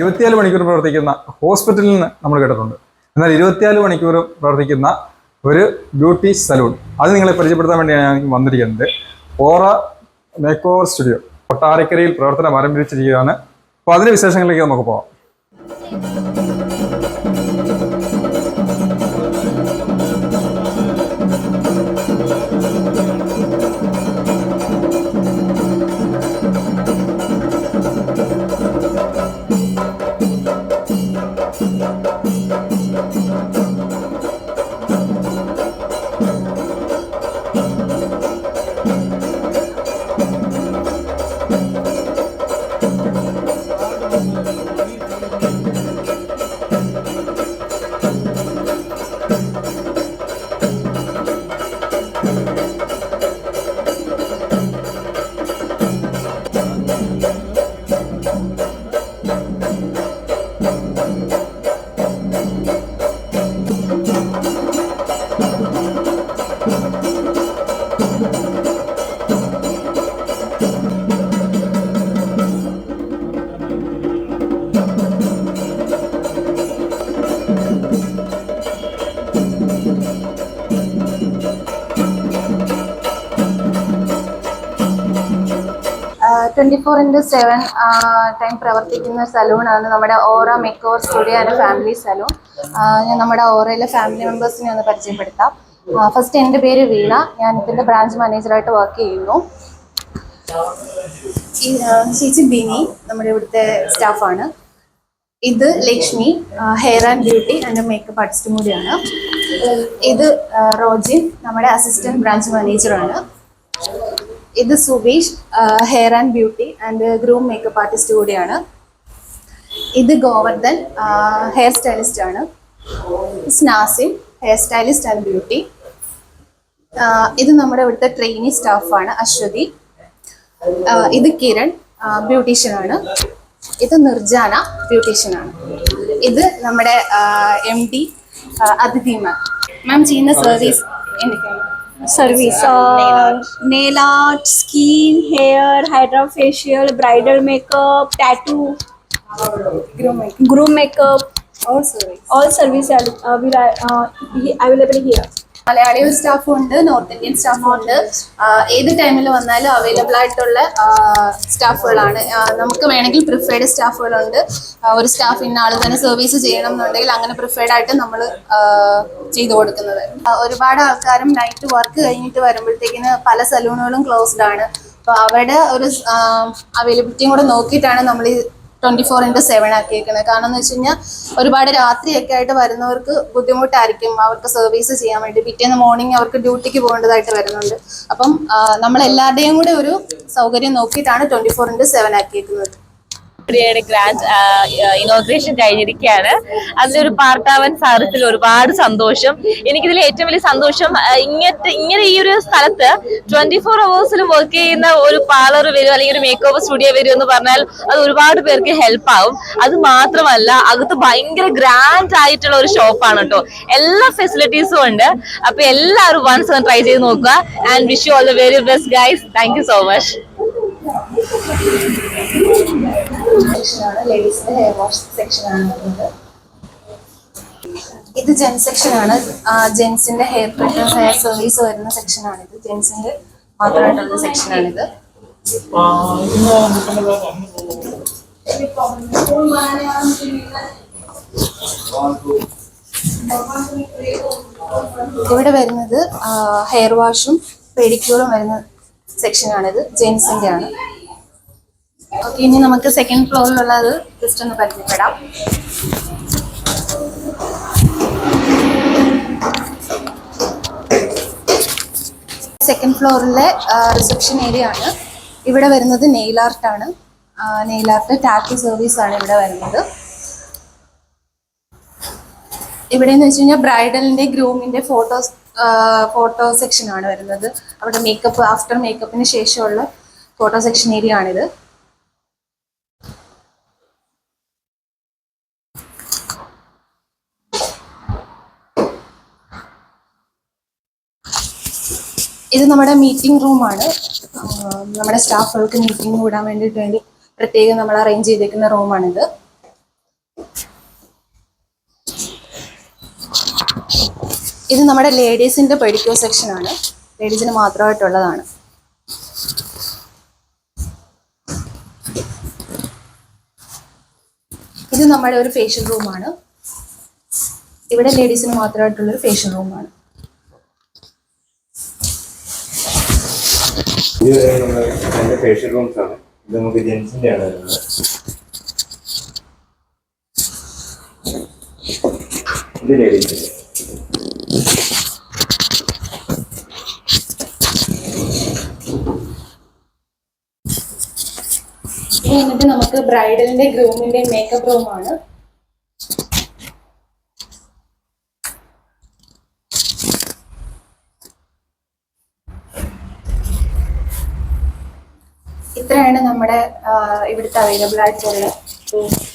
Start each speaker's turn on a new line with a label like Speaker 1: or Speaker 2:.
Speaker 1: ഇരുപത്തിനാല് മണിക്കൂർ പ്രവർത്തിക്കുന്ന ഹോസ്പിറ്റലിൽ നിന്ന് നമ്മൾ കേട്ടിട്ടുണ്ട് എന്നാൽ ഇരുപത്തിനാല് മണിക്കൂർ പ്രവർത്തിക്കുന്ന ഒരു ബ്യൂട്ടി സലൂൺ അത് നിങ്ങളെ പരിചയപ്പെടുത്താൻ വേണ്ടിയാണ് ഞാൻ വന്നിരിക്കുന്നത് ഓറ മേക്ക് ഓവർ സ്റ്റുഡിയോ കൊട്ടാരക്കരയിൽ പ്രവർത്തനം ആരംഭിച്ചിരിക്കുകയാണ് അപ്പോൾ അതിൻ്റെ വിശേഷങ്ങളിലേക്ക് നമുക്ക് പോകാം
Speaker 2: twenty four into seven time പ്രവർത്തിക്കുന്ന സലൂണാണ് നമ്മുടെ Aura മെക്കോർ studio and family salon ഞാൻ നമ്മുടെ ഓറയിലെ ഫാമിലി മെമ്പേഴ്സിനെ ഒന്ന് പരിചയപ്പെടുത്താം ഫസ്റ്റ് എൻ്റെ പേര് വീണ ഞാൻ ഇതിൻ്റെ ബ്രാഞ്ച് മാനേജറായിട്ട് വർക്ക് ചെയ്യുന്നു ചേച്ചി ബിനി നമ്മുടെ ഇവിടുത്തെ സ്റ്റാഫാണ് ഇത് Lakshmi hair and beauty and makeup ആർട്ടിസ്റ്റും കൂടിയാണ് ഇത് റോജിൻ നമ്മുടെ അസിസ്റ്റന്റ് ബ്രാഞ്ച് മാനേജറാണ് ഇത് Subeesh hair and beauty and groom makeup artist കൂടിയാണ് ഇത് ഗോവർദ്ധൻ ഹെയർ സ്റ്റൈലിസ്റ്റ് ആണ് Snasin hair stylist and beauty ഇത് നമ്മുടെ ഇവിടുത്തെ ട്രെയിനി സ്റ്റാഫാണ് അശ്വതി ഇത് കിരൺ ആണ് ഇത് നിർജാന ആണ് ഇത് നമ്മുടെ എം ഡി അതിഥി മാം മാം ചെയ്യുന്ന സർവീസ് എന്തൊക്കെയാണ്
Speaker 3: Service. Nail uh, art, skin, hair, hydrofacial, bridal makeup, tattoo, groom makeup.
Speaker 2: All service.
Speaker 3: All service uh, available here.
Speaker 2: Malayali ഒരു സ്റ്റാഫും ഉണ്ട് നോർത്ത് ഇന്ത്യൻ സ്റ്റാഫും ഉണ്ട് ഏത് ടൈമിൽ വന്നാലും അവൈലബിൾ ആയിട്ടുള്ള സ്റ്റാഫുകളാണ് നമുക്ക് വേണമെങ്കിൽ പ്രിഫേർഡ് സ്റ്റാഫുകളുണ്ട് ഒരു സ്റ്റാഫ് ഇന്ന ആൾ തന്നെ സർവീസ് ചെയ്യണം എന്നുണ്ടെങ്കിൽ അങ്ങനെ പ്രിഫേർഡ് ആയിട്ട് നമ്മൾ ചെയ്തു കൊടുക്കുന്നത് ഒരുപാട് ആൾക്കാരും നൈറ്റ് വർക്ക് കഴിഞ്ഞിട്ട് വരുമ്പോഴത്തേക്കിന് പല സലൂണുകളും ക്ലോസ്ഡ് ആണ് അപ്പോൾ അവരുടെ ഒരു അവൈലബിലിറ്റിയും കൂടെ നോക്കിയിട്ടാണ് നമ്മൾ ഈ ട്വന്റി ഫോർ ഇൻറ്റു സെവൻ ആക്കിയേക്കണേ കാരണം എന്ന് വെച്ച് കഴിഞ്ഞാൽ ഒരുപാട് രാത്രിയൊക്കെ ആയിട്ട് വരുന്നവർക്ക് ബുദ്ധിമുട്ടായിരിക്കും അവർക്ക് സർവീസ് ചെയ്യാൻ വേണ്ടി പിറ്റേന്ന് മോർണിംഗ് അവർക്ക് ഡ്യൂട്ടിക്ക് പോകേണ്ടതായിട്ട് വരുന്നുണ്ട് അപ്പം നമ്മൾ എല്ലാവരുടെയും കൂടെ ഒരു സൗകര്യം നോക്കിയിട്ടാണ് ട്വന്റി ഫോർ ഇൻറ്റു സെവൻ ആക്കിയേക്കുന്നത്
Speaker 4: പ്രിയയുടെ ഗ്രാൻഡ് ഇനോഗ്രേഷൻ കഴിഞ്ഞിരിക്കുകയാണ് അതിലൊരു പാർട്ടാവൻ സാധിച്ചതിൽ ഒരുപാട് സന്തോഷം എനിക്കിതിൽ ഏറ്റവും വലിയ സന്തോഷം ഇങ്ങനത്തെ ഇങ്ങനെ ഈ ഒരു സ്ഥലത്ത് ട്വന്റി ഫോർ അവേഴ്സിൽ വർക്ക് ചെയ്യുന്ന ഒരു പാർലർ വരും അല്ലെങ്കിൽ ഒരു മേക്കപ്പ് സ്റ്റുഡിയോ വരും എന്ന് പറഞ്ഞാൽ അത് ഒരുപാട് പേർക്ക് ഹെൽപ്പ് ആവും അത് മാത്രമല്ല അകത്ത് ഭയങ്കര ഗ്രാൻഡ് ആയിട്ടുള്ള ഒരു ഷോപ്പാണ് കേട്ടോ എല്ലാ ഫെസിലിറ്റീസും ഉണ്ട് അപ്പൊ എല്ലാവരും വൺസ് ട്രൈ ചെയ്ത് നോക്കുക and wish you all the very best guys thank so much
Speaker 2: സെക്ഷനാണ് ജെൻസ് ഹെയർ വാഷ് സെക്ഷനാണ് ഇത് ജെൻ സെക്ഷനാണ് ജെൻസിന്റെ ഹെയർ കട്ട് ഹെയർ സർവീസ് വരുന്ന സെക്ഷനാണ് ഇത് ജെൻസിന്റെ മാത്രമായിട്ടുള്ള സെക്ഷനാണിത് ഇവിടെ വരുന്നത് ഹെയർ വാഷും പെഡിക്യൂറും വരുന്ന സെക്ഷനാണിത് ജെൻസിൻ്റെ ആണ് ഓക്കെ ഇനി നമുക്ക് സെക്കൻഡ് ഫ്ലോറിലുള്ളത് ജസ്റ്റ് ഒന്ന് പരിചയപ്പെടാം സെക്കൻഡ് ഫ്ലോറിലെ റിസപ്ഷൻ ഏരിയ ആണ് ഇവിടെ വരുന്നത് നെയിൽ ആർട്ട് ആണ് നെയിൽ ആർട്ട് ടാറ്റു സർവീസ് ആണ് ഇവിടെ വരുന്നത് ഇവിടെ എന്ന് വെച്ച് കഴിഞ്ഞാൽ ബ്രൈഡലിൻ്റെ ഫോട്ടോസ് ഫോട്ടോ സെക്ഷനാണ് വരുന്നത് അവിടെ മേക്കപ്പ് ആഫ്റ്റർ മേക്കപ്പിന് ശേഷമുള്ള ഫോട്ടോ സെക്ഷൻ ഏരിയ ആണിത് ഇത് നമ്മുടെ മീറ്റിംഗ് റൂമാണ് നമ്മുടെ സ്റ്റാഫുകൾക്ക് മീറ്റിംഗ് കൂടാൻ വേണ്ടിയിട്ട് വേണ്ടി പ്രത്യേകം നമ്മൾ അറേഞ്ച് ചെയ്തേക്കുന്ന റൂമാണിത് ഇത് നമ്മുടെ ലേഡീസിൻ്റെ പെഡിക്യൂർ സെക്ഷനാണ് ലേഡീസിന് മാത്രമായിട്ടുള്ളതാണ് ഇത് നമ്മുടെ ഒരു ഫേഷ്യൽ റൂമാണ് ഇവിടെ ലേഡീസിന് മാത്രമായിട്ടുള്ളൊരു ഫേഷ്യൽ റൂമാണ്
Speaker 5: ഇത് നമ്മുടെ റൂംസ് ആണ് ഇത് നമുക്ക് ജെൻസിന്റെ ഇത് ലേഡീസിന്റെ
Speaker 2: എന്നിട്ട് നമുക്ക് ബ്രൈഡലിന്റെ ഗ്രൂമിന്റെ മേക്കപ്പ് ആണ് ഇത്രയാണ് നമ്മുടെ ഇവിടുത്തെ അവൈലബിൾ ആയിട്ടുള്ള റൂം